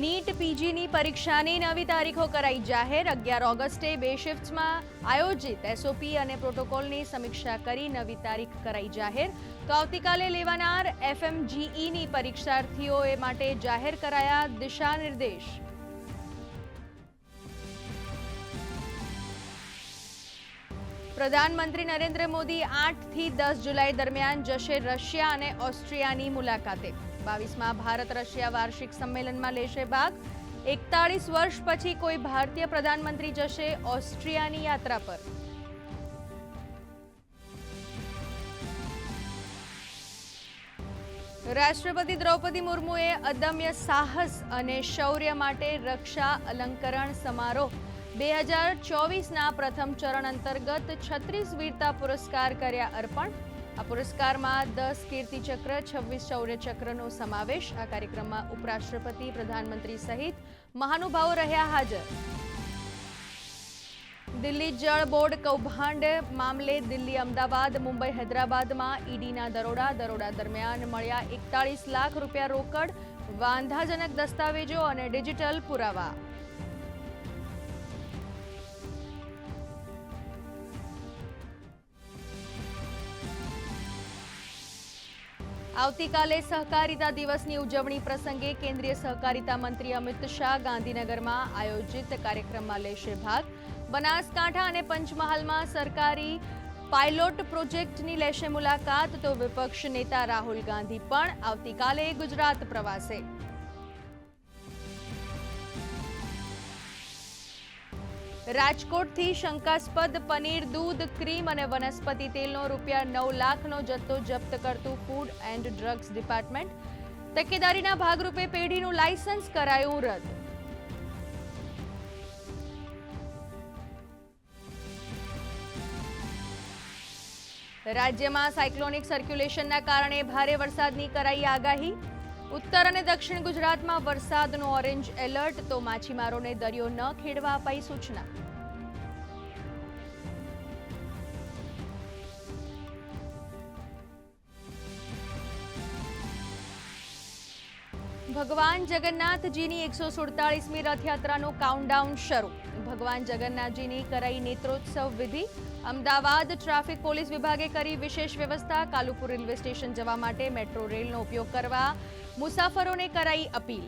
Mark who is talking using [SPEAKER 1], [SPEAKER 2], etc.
[SPEAKER 1] NEET પીજીની પરીક્ષાની નવી તારીખો કરાઈ જાહેર. અગિયાર ઓગસ્ટે બે શિફ્ટમાં આયોજિત એસઓપી અને પ્રોટોકોલની સમીક્ષા કરી નવી તારીખ કરાઈ જાહેર. તો આવતીકાલે લેવાનાર એફએમજીઈની પરીક્ષાર્થીઓએ માટે જાહેર કરાયા દિશા નિર્દેશ પ્રધાનમંત્રી નરેન્દ્ર મોદી આઠથી દસ જુલાઈ દરમિયાન જશે રશિયા અને ઓસ્ટ્રિયાની મુલાકાતે. બાવીસમાં ભારત રશિયા વાર્ષિક સંમેલનમાં લેશે ભાગ. એકતાળીસ વર્ષ પછી કોઈ ભારતીય પ્રધાનમંત્રી જશે ઓસ્ટ્રિયાની યાત્રા પર. રાષ્ટ્રપતિ દ્રૌપદી મુર્મુએ અદમ્ય સાહસ અને શૌર્ય માટે રક્ષા અલંકરણ સમારોહ બે હજાર ચોવીસના પ્રથમ ચરણ અંતર્ગત છત્રીસ વીરતા પુરસ્કાર કર્યા અર્પણ આ પુરસ્કારમાં દસ કીર્તિચક્ર, છવ્વીસ શૌર્ય સમાવેશ. આ કાર્યક્રમમાં ઉપરાષ્ટ્રપતિ, પ્રધાનમંત્રી સહિત મહાનુભાવો રહ્યા હાજર. દિલ્હી જળ બોર્ડ કૌભાંડ મામલે દિલ્હી, અમદાવાદ, મુંબઈ, હૈદરાબાદમાં ઈડીના દરોડા. દરોડા દરમિયાન મળ્યા એકતાળીસ લાખ રૂપિયા રોકડ, વાંધાજનક દસ્તાવેજો અને ડિજિટલ પુરાવા. આવતીકાલે સહકારિતા દિવસની ઉજવણી પ્રસંગે કેન્દ્રીય સહકારિતા મંત્રી અમિત શાહ ગાંધીનગરમાં આયોજિત કાર્યક્રમમાં લેશે ભાગ. બનાસકાંઠા અને પંચમહાલમાં સરકારી પાયલોટ પ્રોજેક્ટની લેશે મુલાકાત, તો વિપક્ષ નેતા રાહુલ ગાંધી પણ આવતીકાલે ગુજરાત પ્રવાસે. રાજકોટથી શંકાસ્પદ પનીર, દૂધ, ક્રીમ અને વનસ્પતિ તેલનો રૂપિયા નવ લાખનો જથ્થો જપ્ત કરતું ફૂડ એન્ડ ડ્રગ્સ ડિપાર્ટમેન્ટ તકેદારીના ભાગરૂપે પેઢીનું લાયસન્સ કરાયું રદ. રાજ્યમાં સાયક્લોનિક સર્ક્યુલેશનના કારણે ભારે વરસાદની કરાઈ આગાહી. ઉત્તર અને દક્ષિણ ગુજરાતમાં વરસાદનું ઓરેન્જ એલર્ટ, તો માછીમારોને દરિયો ન ખેડવા અપાઈ સૂચના. ભગવાન જગન્નાથજીની એકસો સુડતાલીસમી રથયાત્રાનું કાઉન્ટડાઉન શરૂ. ભગવાન જગન્નાથજીની કરાઈ નેત્રોત્સવ વિધિ. અમદાવાદ ટ્રાફિક પોલીસ વિભાગે કરી વિશેષ વ્યવસ્થા. કાલુપુર રેલવે સ્ટેશન જવા માટે મેટ્રો રેલનો ઉપયોગ કરવા મુસાફરોને કરાઈ અપીલ.